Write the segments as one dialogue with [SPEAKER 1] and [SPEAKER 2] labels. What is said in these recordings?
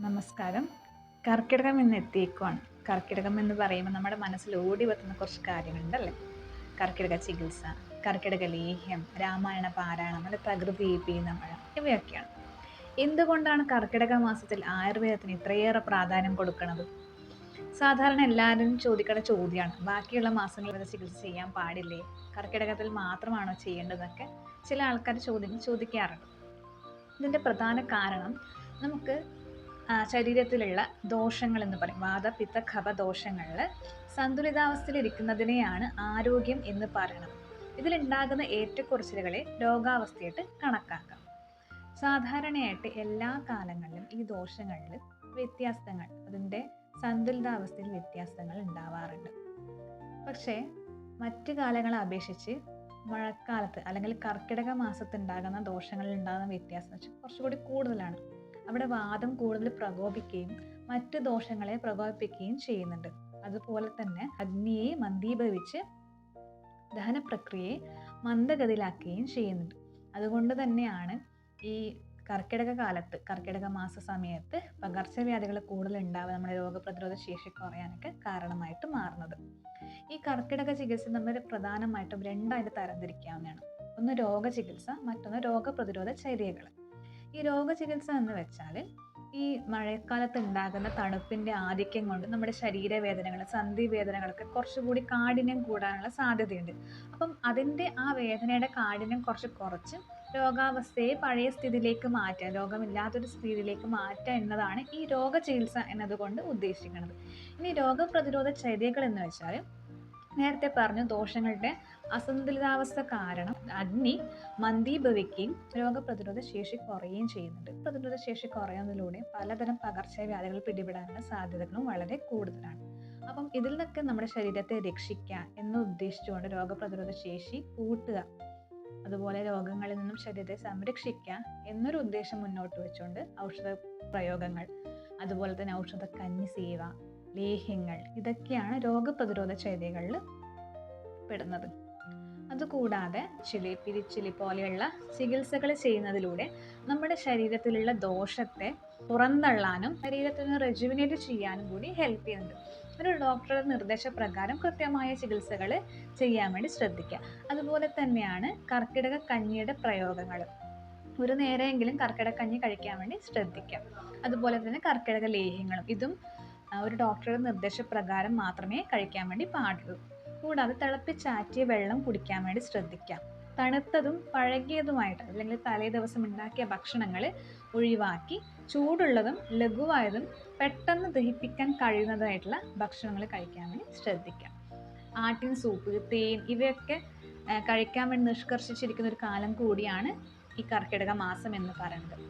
[SPEAKER 1] നമസ്കാരം. കർക്കിടകം എന്ന് എത്തിയേക്കുവാണ്. കർക്കിടകം എന്ന് പറയുമ്പോൾ നമ്മുടെ മനസ്സിൽ ഓടി വെത്തുന്ന കുറച്ച് കാര്യങ്ങളുണ്ടല്ലേ കർക്കിടക ചികിത്സ കർക്കിടക ലേഹ്യം രാമായണ പാരായണം അല്ലെ പ്രകൃതി പീനമഴ മഴ ഇവയൊക്കെയാണ്. എന്തുകൊണ്ടാണ് കർക്കിടക മാസത്തിൽ ആയുർവേദത്തിന് ഇത്രയേറെ പ്രാധാന്യം കൊടുക്കുന്നത്? സാധാരണ എല്ലാവരും ചോദിക്കുന്ന ചോദ്യമാണ്. ബാക്കിയുള്ള മാസങ്ങളിൽ ചികിത്സ ചെയ്യാൻ പാടില്ലേ? കർക്കിടകത്തിൽ മാത്രമാണോ ചെയ്യേണ്ടതൊക്കെ? ചില ആൾക്കാർ ചോദ്യം ചോദിക്കാറുണ്ട്. ഇതിന്റെ പ്രധാന കാരണം നമുക്ക് ശരീരത്തിലുള്ള ദോഷങ്ങൾ എന്ന് പറയും. വാത പിത്ത കഫ ദോഷങ്ങളിൽ സന്തുലിതാവസ്ഥയിലിരിക്കുന്നതിനെയാണ് ആരോഗ്യം എന്ന് പറയുന്നത് ഇതിലുണ്ടാകുന്ന ഏറ്റക്കുറച്ചിലുകളെ രോഗാവസ്ഥയായിട്ട് കണക്കാക്കാം. സാധാരണയായിട്ട് എല്ലാ കാലങ്ങളിലും ഈ ദോഷങ്ങളിൽ വ്യത്യാസങ്ങൾ അതിന്റെ സന്തുലിതാവസ്ഥയിൽ വ്യത്യാസങ്ങൾ ഉണ്ടാവാറുണ്ട്. പക്ഷേ മറ്റു കാലങ്ങളെ അപേക്ഷിച്ച് മഴക്കാലത്ത് അല്ലെങ്കിൽ കർക്കിടക മാസത്ത് ഉണ്ടാകുന്ന ദോഷങ്ങളിൽ ഉണ്ടാകുന്ന വ്യത്യാസം വെച്ചാൽ കുറച്ചുകൂടി കൂടുതലാണ്. അവിടെ വാദം കൂടുതൽ പ്രകോപിക്കുകയും മറ്റ് ദോഷങ്ങളെ പ്രകോപിപ്പിക്കുകയും ചെയ്യുന്നുണ്ട്. അതുപോലെ തന്നെ അഗ്നിയെ മന്ദീഭവിച്ച് ദഹനപ്രക്രിയയെ മന്ദഗതിയിലാക്കുകയും ചെയ്യുന്നുണ്ട്. അതുകൊണ്ട് തന്നെയാണ് ഈ കർക്കിടക കാലത്ത് കർക്കിടക മാസ സമയത്ത് പകർച്ചവ്യാധികൾ കൂടുതൽ ഉണ്ടാവുക നമ്മുടെ രോഗപ്രതിരോധ ശേഷി കുറയാനൊക്കെ കാരണമായിട്ട് മാറുന്നത്. ഈ കർക്കിടക ചികിത്സ നമ്മൾ പ്രധാനമായിട്ടും രണ്ടായിട്ട് തരംതിരിക്കാവുന്നതാണ്. ഒന്ന് രോഗചികിത്സ മറ്റൊന്ന് രോഗപ്രതിരോധ ചര്യകൾ ഈ രോഗചികിത്സ എന്ന് വെച്ചാൽ ഈ മഴക്കാലത്ത് ഉണ്ടാകുന്ന തണുപ്പിന്റെ ആധിക്യം കൊണ്ട് നമ്മുടെ ശരീരവേദനകൾ സന്ധി വേദനകളൊക്കെ കുറച്ചുകൂടി കാഠിന്യം കൂടാനുള്ള സാധ്യതയുണ്ട്. അപ്പം അതിന്റെ ആ വേദനയുടെ കാഠിന്യം കുറച്ച് കുറച്ച് രോഗാവസ്ഥയെ പഴയ സ്ഥിതിയിലേക്ക് മാറ്റുക രോഗമില്ലാത്തൊരു സ്ഥിതിയിലേക്ക് മാറ്റുക എന്നതാണ് ഈ രോഗചികിത്സ എന്നതുകൊണ്ട് ഉദ്ദേശിക്കുന്നത്. ഇനി രോഗപ്രതിരോധ ചര്യകൾ എന്ന് വെച്ചാൽ നേരത്തെ പറഞ്ഞു ദോഷങ്ങളുടെ അസന്തുലിതാവസ്ഥ കാരണം അഗ്നി മന്ദീഭവിക്കുകയും രോഗപ്രതിരോധ ശേഷി കുറയുകയും ചെയ്യുന്നുണ്ട്. പ്രതിരോധ ശേഷി കുറയുന്നതിലൂടെ പലതരം പകർച്ചവ്യാധികൾ പിടിപെടാനുള്ള സാധ്യതകളും വളരെ കൂടുതലാണ്. അപ്പം ഇതിൽ നിന്നൊക്കെ നമ്മുടെ ശരീരത്തെ രക്ഷിക്കുക എന്ന് ഉദ്ദേശിച്ചുകൊണ്ട് രോഗപ്രതിരോധ ശേഷി കൂട്ടുക അതുപോലെ രോഗങ്ങളിൽ നിന്നും ശരീരത്തെ സംരക്ഷിക്കുക എന്നൊരു ഉദ്ദേശം മുന്നോട്ട് വെച്ചുകൊണ്ട് ഔഷധ പ്രയോഗങ്ങൾ അതുപോലെ തന്നെ ഔഷധ കഞ്ഞി സേവ ലേഹ്യങ്ങൾ ഇതൊക്കെയാണ് രോഗപ്രതിരോധ ചര്യകളിൽ പെടുന്നത്. അതുകൂടാതെ ചിലി പിരിച്ചിലി പോലെയുള്ള ചികിത്സകൾ ചെയ്യുന്നതിലൂടെ നമ്മുടെ ശരീരത്തിലുള്ള ദോഷത്തെ പുറന്തള്ളാനും ശരീരത്തിന് റെജുവിനേറ്റ് ചെയ്യാനും കൂടി ഹെൽപ്പ് ചെയ്യുന്നുണ്ട്. ഒരു ഡോക്ടറുടെ നിർദ്ദേശപ്രകാരം കൃത്യമായ ചികിത്സകൾ ചെയ്യാൻ വേണ്ടി ശ്രദ്ധിക്കുക. അതുപോലെ തന്നെയാണ് കർക്കിടക കഞ്ഞിയുടെ പ്രയോഗങ്ങൾ. ഒരു നേരമെങ്കിലും കർക്കിടക കഞ്ഞി കഴിക്കാൻ വേണ്ടി ശ്രദ്ധിക്കുക. അതുപോലെ തന്നെ കർക്കിടക ലേഹ്യങ്ങളും. ഇതും ഒരു ഡോക്ടറുടെ നിർദ്ദേശപ്രകാരം മാത്രമേ കഴിക്കാൻ വേണ്ടി പാടുള്ളൂ. കൂടാതെ തിളപ്പിച്ചാറ്റിയ വെള്ളം കുടിക്കാൻ വേണ്ടി ശ്രദ്ധിക്കാം. തണുത്തതും പഴകിയതുമായിട്ട് അല്ലെങ്കിൽ തലേ ദിവസം ഉണ്ടാക്കിയ ഭക്ഷണങ്ങൾ ഒഴിവാക്കി ചൂടുള്ളതും ലഘുവായതും പെട്ടെന്ന് ദഹിപ്പിക്കാൻ കഴിയുന്നതായിട്ടുള്ള ഭക്ഷണങ്ങൾ കഴിക്കാൻ വേണ്ടി ശ്രദ്ധിക്കാം. ആട്ടിൻ സൂപ്പ് തേൻ ഇവയൊക്കെ കഴിക്കാൻ വേണ്ടി നിഷ്കർഷിച്ചിരിക്കുന്ന ഒരു കാലം കൂടിയാണ് ഈ കർക്കിടക മാസം എന്ന് പറയുന്നത്.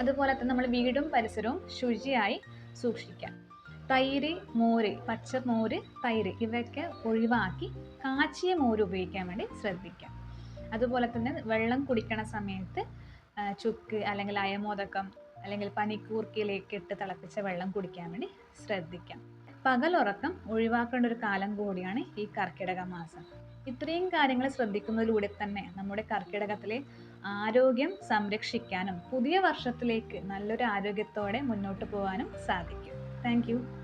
[SPEAKER 1] അതുപോലെ തന്നെ നമ്മൾ വീടും പരിസരവും ശുചിയായി സൂക്ഷിക്കാം. തൈര് മോര് പച്ചമോര് തൈര് ഇവയൊക്കെ ഒഴിവാക്കി കാച്ചിയ മോര് ഉപയോഗിക്കാൻ വേണ്ടി ശ്രദ്ധിക്കാം. അതുപോലെ തന്നെ വെള്ളം കുടിക്കണ സമയത്ത് ചുക്ക് അല്ലെങ്കിൽ അയമോദകം അല്ലെങ്കിൽ പനിക്കൂർക്കയിലേക്ക് ഇട്ട് തിളപ്പിച്ച വെള്ളം കുടിക്കാൻ വേണ്ടി ശ്രദ്ധിക്കാം. പകലുറക്കം ഒഴിവാക്കേണ്ട ഒരു കാലം കൂടിയാണ് ഈ കർക്കിടക മാസം. ഇത്രയും കാര്യങ്ങൾ ശ്രദ്ധിക്കുന്നതിലൂടെ തന്നെ നമ്മുടെ കർക്കിടകത്തിലെ ആരോഗ്യം സംരക്ഷിക്കാനും പുതിയ വർഷത്തിലേക്ക് നല്ലൊരു ആരോഗ്യത്തോടെ മുന്നോട്ട് പോകാനും സാധിക്കും. താങ്ക്